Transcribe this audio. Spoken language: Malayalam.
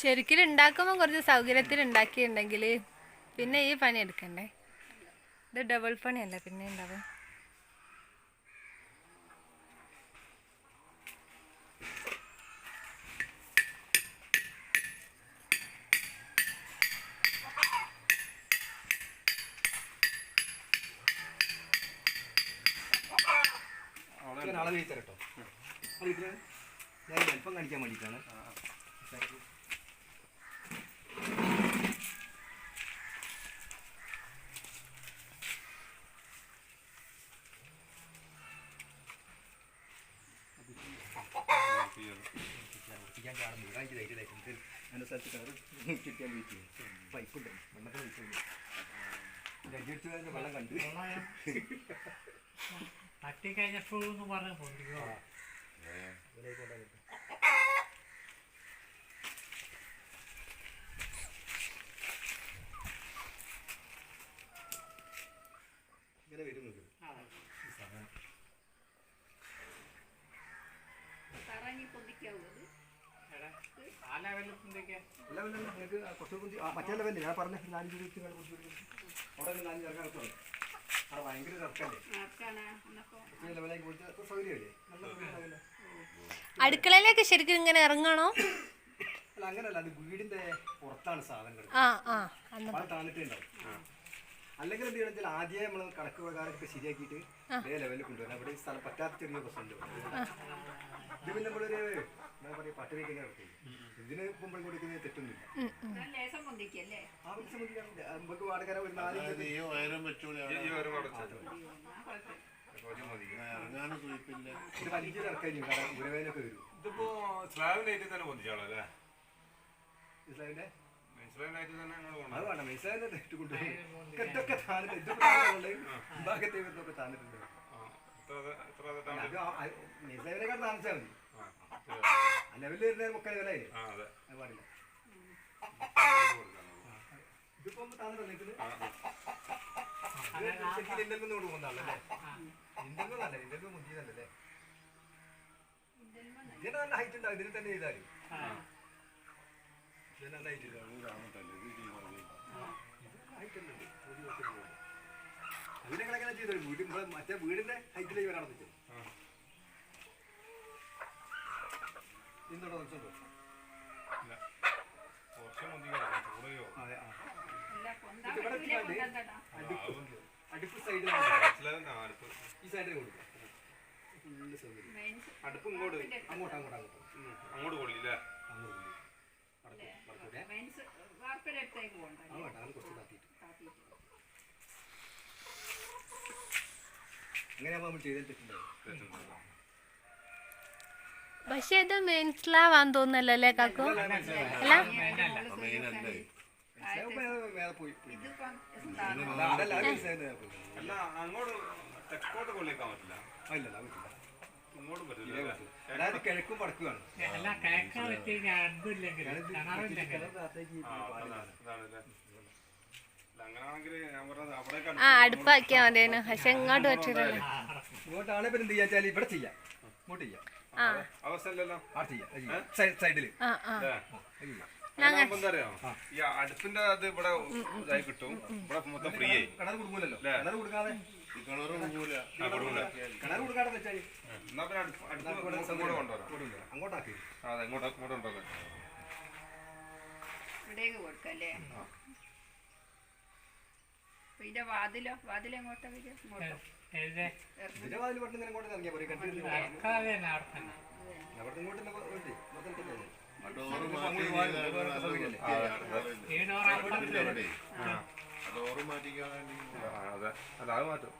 ശരിക്കും ഉണ്ടാക്കുമ്പോൾ കുറച്ച് സൗകര്യത്തിൽ ഉണ്ടാക്കിയിട്ടുണ്ടെങ്കിൽ പിന്നെ ഈ പണി എടുക്കണ്ടേ? ഇത് ഡബിൾ പണിയല്ല പിന്നെ ഉണ്ടാവുക അളവ് ചെയ്ത് തരട്ടോ ഞാൻ അല്പം കാണിക്കാൻ വേണ്ടിയിട്ടാണ്. ഞാൻ കാണുന്നു. കാണിച്ചു തൈറ്റ് തൈറ്റ് എന്റെ സ്ഥലത്ത് കിട്ടിയാൽ വെയിറ്റ് ചെയ്യും. പൈപ്പുണ്ട്. വെള്ളത്തിന് പൈപ്പുണ്ട് രജിച്ച് വെള്ളം കണ്ട്. തട്ടിക്കഴിഞ്ഞപ്പോ എന്ന് പറഞ്ഞ പൊന്തിക്കോ ഇങ്ങനെ വരും സാധനം. ആ ലെവലിൽ നിങ്ങൾക്ക് മറ്റേ ലെവലിൽ ഞാൻ പറഞ്ഞ നാല് രൂപ വെച്ച് നിങ്ങൾ കുറച്ച് കൊടുക്കും. അവിടെ നാലഞ്ച് ഇറക്കാൻ അവിടെ ഭയങ്കര ഇറക്കല്ലേ സൗകര്യമല്ലേ? നല്ല സൗകര്യമാവില്ല അടുക്കളയിലേക്ക് ശരിക്കും ഇങ്ങനെ ഇറങ്ങണോ? അല്ല അങ്ങനല്ല. അത് വീടിന്റെ പുറത്താണ് സാധനം കിടക്കുന്നത്. അല്ലെങ്കിൽ എന്ത് ചെയ്യണം ആദ്യം നമ്മൾ കണക്ക് പ്രകാരമൊക്കെ ശരിയാക്കിയിട്ട് ഇതേ ലെവലിൽ കൊണ്ടുവരണം. അവിടെ ഈ സ്ഥലം പറ്റാത്ത ചെറിയ പ്രശ്നമുണ്ട്. ഇത് പിന്നെ നമ്മളൊരു എന്താ പറയുക പട്ട് വയ്ക്കുന്ന നടത്തി ഇതിന് മുമ്പ് കൊടുക്കുന്നത് തെറ്റൊന്നുമില്ല. ആ നമുക്ക് വാടകര ഒരു നാല് ഇത് വലിയൊരു കാരണം ഉരവേനൊക്കെ വരും. ഇതിപ്പോ സ്ലാബിനായിട്ട് തന്നെ പൊന്തിച്ചാളോ അല്ലേ ഇസ്ലാമിന്റെ അത് വേണ്ട മിസ്സായിട്ട് തെറ്റ് കൊണ്ടുപോകും ഇതൊക്കെ താന്നിട്ട് ഇതൊക്കെ ഭാഗത്തെ എത്ര അത് മിസ്സാവിനെക്കാൾ താമസിച്ചാൽ മതി. ലെവലിൽ വരുന്ന ഒക്കെ ലെവലായില്ലേ ആ അതെ. പാടില്ല. ഇതിപ്പോ താന്നിട്ട് നിൽക്കുന്നത് ഇന്ത്യയിൽ നിന്ന് കൊണ്ട് പോകുന്നതാണല്ലേ ഇന്ത്യയിൽ നിന്നല്ല ഇന്ത്യയിൽ നിന്ന് മുന്തിയതല്ലേ ഇതിന് നല്ല ഹൈറ്റ് ഉണ്ടാവും ഇതിന് തന്നെ ചെയ്താൽ ഇതിന് നല്ല ഹൈറ്റ് ഇല്ല അത് കാണത്തല്ലേ ഇത് ചെയ്യുന്നത് ഹൈറ്റ് ഒരു വർഷം പോകും മറ്റേ വീടിന്റെ ഹൈറ്റിലേക്ക് വരാൻ പറ്റും അടുപ്പ് സൈഡിൽ ഈ സൈഡിൽ കൊടുക്കാം അടുപ്പ് ഇങ്ങോട്ട് അങ്ങോട്ട് അങ്ങോട്ട് അങ്ങോട്ട് അങ്ങോട്ട് കൊള്ളില്ല അങ്ങോട്ട് കൊണ്ടുപോയി. പക്ഷെ ഇത് മനസ്സിലാവാൻ തോന്നല്ലോ അല്ലേ കാക്കു? അല്ല? അങ്ങോട്ട് തെക്കോട്ട് കൊള്ളിക്കാൻ പറ്റില്ല. അതായത് കിഴക്കും പടക്കുമാണ് അല്ല ആ, അതാണ്, അതാണ് അല്ല, അങ്ങനാണെങ്കിൽ ഞാൻ പറഞ്ഞത് അവിടേക്കാണ് ആ അടുപ്പാക്കിയാൽ മതിയേനു. പക്ഷെ ഇങ്ങോട്ട് പറ്റില്ലല്ലോ ഇങ്ങോട്ടാണ് ഇപ്പം എന്ത് ചെയ്യാച്ചാൽ ഇവിടെ ചെയ്യാം. ഇങ്ങോട്ട് ചെയ്യാം. സൈഡിൽ. ഈ അടുപ്പിന്റെ അത് ഇവിടെ ഇതായി കിട്ടും. ഇവിടെ മൊത്തം ഫ്രീ ആയി കിണർ കൊടുക്കൂലല്ലോ? കിണർ കൊടുക്കാതെ ആ, കൊടുക്കൂല. കിണർ എന്നാ പിന്നെ അടുപ്പ് അടുപ്പ് ഇങ്ങോട്ടും കൊണ്ടുവരാം. അങ്ങോട്ടാക്കി. ആ, അതെ ഇങ്ങോട്ട് ഇങ്ങോട്ട് കൊണ്ടുവരാം. ഇവിടേക്ക് ഇതിന്റെ വാതിലോ? വരിക? ഇങ്ങോട്ടോ. ഇതിന്റെ വാതിൽ പെട്ടെന്ന് ഇങ്ങോട്ട് പോരെ? കണ്ടിട്ട് അവിടെ ഇങ്ങോട്ട് അങ്ങോട്ട് ഇല്ല അവിടെ. അതെ. അല്ല അത് മാറ്റും.